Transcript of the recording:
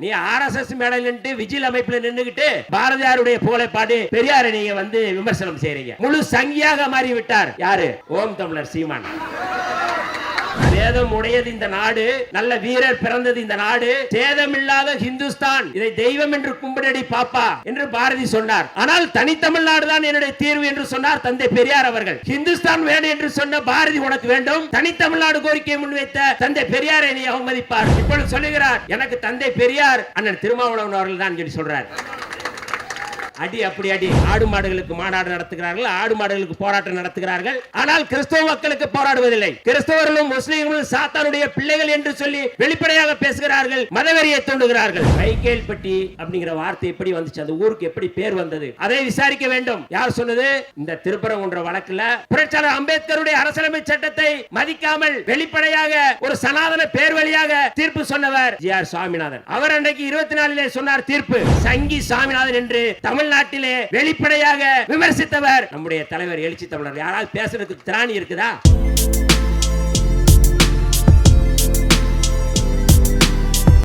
நீ ஆர்எஸ்எஸ் மேடல் நின்று விஜில் அமைப்புல நின்னுகிட்டு பாரதியாருடைய புகழை பாடி பெரியாரை நீங்க வந்து விமர்சனம் செய்றீங்க. முழு சங்கியாக மாறி விட்டார் யாரு? ஓம் தமிழர் சீமான். சேதம் உடையது இந்த நாடு நல்ல வீரர் பிறந்தது இந்த நாடு சேதமில்லாத ஹிந்துஸ்தான். இதை தெய்வம் என்று கும்பிடடி பாப்பா என்று பாரதி சொன்னார். ஆனால் தனித்தமிழ்நாடு தான் என்னுடைய தீர்வு என்று சொன்னார் தந்தை பெரியார் அவர்கள். ஹிந்துஸ்தான் வேண்டும் என்று சொன்ன பாரதி உனக்கு வேண்டும். தனித்தமிழ்நாடு கோரிக்கையை முன்வைத்த தந்தை பெரியாரை நீ அவமதிப்பார். இப்பொழுது சொல்லுகிறார் எனக்கு தந்தை பெரியார் அண்ணன் திருமாவளவன் அவர்கள் தான் சொல்லி சொல்றார். அடி அப்படி அடி. ஆடு மாடுகளுக்கு மாநாடு நடத்துகிறார்கள் ஆடு மாடுகளுக்கு போராட்டம் நடத்துகிறார்கள். ஆனால் கிறிஸ்தவ மக்களுக்கு போராடுவதில்லை. கிறிஸ்தவர்களும் முஸ்லீம்களும் சாத்தானுடைய பிள்ளைகள் என்று சொல்லி வெளிப்படையாக பேசுகிறார்கள் மதவெறியை தூண்டுகிறார்கள். மைக்கேல்பட்டி அப்படிங்கிற வார்த்தை எப்படி வந்துச்சு? அந்த ஊருக்கு எப்படி பேர் வந்தது? அதை விசாரிக்க வேண்டும். யார் சொன்னது? இந்த திருப்பரங்குன்ற வழக்குல புரட்சியாளர் அம்பேத்கருடைய அரசியலமை சட்டத்தை மதிக்காமல் வெளிப்படையாக ஒரு சனாதன பேர் வழியாக தீர்ப்பு சொன்னவர் ஜி ஆர் சுவாமிநாதன். அவர் அன்றைக்கு இருபத்தி நாலிலே சொன்னார் தீர்ப்பு. சங்கி சாமிநாதன் என்று தமிழ்நாட்டிலே வெளிப்படையாக விமர்சித்தவர் நம்முடைய தலைவர் எழுச்சி தமிழர் யாராவது பேசுறதுக்கு திராணி இருக்குதா?